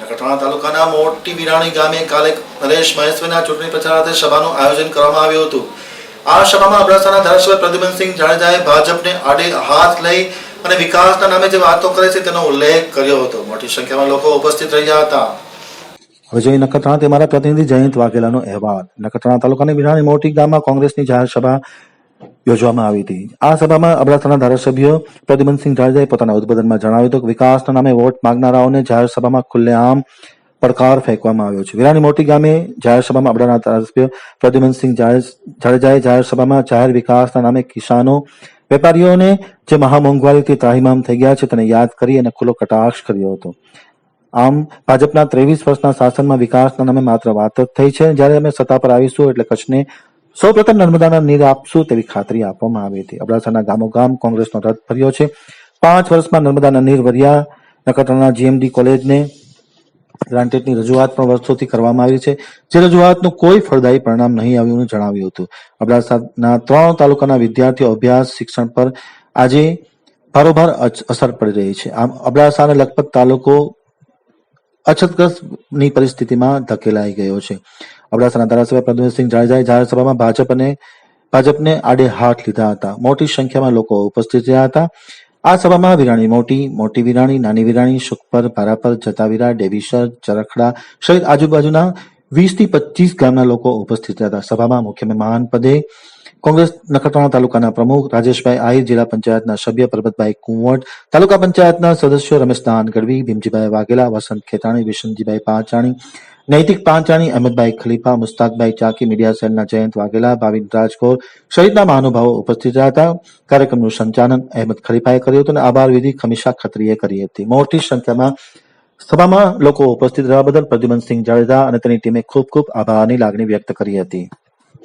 નખત્રાણા તાલુકાના મોટી વિરાણી ગામે કાલે નરેશ મહેશ્વરીના ચૂંટણી પ્રચારાર્થે સભાનું આયોજન કરવામાં આવ્યું હતું. આ સભામાં અબડાસાના ધારાસભ્ય પ્રદ્યુમનસિંહ જાડેજાએ ભાજપને આડે હાથ લઈ અને વિકાસના નામે જે વાતો કરે છે તેનો ઉલ્લેખ કર્યો હતો. મોટી સંખ્યામાં લોકો ઉપસ્થિત રહ્યા હતા. હવે જોઈએ નખત્રાણા, તે મારા પ્રતિનિધિ જયંત વાઘેલાનો અહેવાલ. નખત્રાણા તાલુકાની વિરાણી મોટી ગામમાં કોંગ્રેસની જાહેર સભા યોજવામાં આવી હતી. આ સભામાં અબડાસાના ધારાસભ્ય પ્રદ્યુમનસિંહ જાડેજાએ પોતાના ઉદબોધનમાં જણાવ્યું હતું કે વિકાસના નામે વોટ માંગનારાઓને જાહેર ખુલ્લેઆમ પડકાર ફેંકવામાં આવ્યો છે. વિરાણી મોટી ગામે જાહેર અબડાના ધારાસભ્ય પ્રદ્યુમનસિંહ જાડેજાએ જાહેર જાહેર વિકાસના નામે કિસાનો, વેપારીઓને જે મહામોંઘવારીથી ત્રાહિમામ થઈ ગયા છે તેને યાદ કરી અને ખુલ્લો કટાક્ષ કર્યો હતો. આમ, ભાજપના ત્રેવીસ વર્ષના શાસનમાં વિકાસના નામે માત્ર વાત જ થઈ છે. જ્યારે અમે સત્તા પર આવીશું એટલે કચ્છને સૌપ્રથમ નર્મદાના નીર આપશું તેવી ખાતરી આપવામાં આવી હતી. અબડાસાના ગામોગામ કોંગ્રેસનો રથ ફર્યો છે. પાંચ વર્ષમાં નર્મદાના નીર વરિયા નખત્રાણા જીએમડી કોલેજને ગ્રાન્ટેડની રજૂઆત પણ વર્ષોથી કરવામાં આવી છે. જે રજૂઆતનું કોઈ ફળદાયી પરિણામ નહીં આવ્યું જણાવ્યું હતું. અબડાસાના ત્રણ તાલુકાના વિદ્યાર્થીઓ અભ્યાસ, શિક્ષણ પર આજે ભારોભાર અસર પડી રહી છે. આમ અબડાસા અને લખપત તાલુકો અછતગ્રસ્તની પરિસ્થિતિમાં ધકેલાઈ ગયો છે. અબડાસાના ધારાસભ્ય પ્રદ્યુમનસિંહ જાડેજાએ જાહેરસભામાં ભાજપ ભાજપને આડે હાથ લીધા હતા. મોટી સંખ્યામાં લોકો ઉપસ્થિત રહ્યા હતા. આ સભામાં વિરાણી મોટી મોટી વિરાણી, નાની વિરાણી સુખપર ભારાપર, જતાવીરા, ડેવીસર, ચરખડા સહિત આજુબાજુના વીસથી પચીસ ગામના લોકો ઉપસ્થિત રહ્યા હતા. સભામાં મુખ્ય મહેમાન પદે કોંગ્રેસ નખત્રાણા તાલુકાના પ્રમુખ રાજેશભાઈ આહિર, જિલ્લા પંચાયતના સભ્ય પરબતભાઈ કુંવટ, તાલુકા પંચાયતના સદસ્યો રમેશ દાન ગઢવી, ભીમજીભાઈ વાઘેલા, વસંત ખેતાણી, વિશનજીભાઈ પાંચાણી નૈતિક પાંચાણી અહેમદભાઈ ખલીફા, મુસ્તાકભાઈ ચાકી, મીડિયા સેલના જયંત વાઘેલા, ભાવિન રાજકોર સહિતના મહાનુભાવો ઉપસ્થિત રહ્યા હતા. કાર્યક્રમનું સંચાલન અહેમદ ખલીફાએ કર્યું હતું અને આભાર વિધિ ખમીશા ખત્રીએ કરી હતી. મોટી સંખ્યામાં સભામાં લોકો ઉપસ્થિત રહ્યા. બદલ પ્રદ્યુમનસિંહ જાડેજા અને તેની ટીમે ખૂબ ખૂબ આભારની લાગણી વ્યક્ત કરી હતી.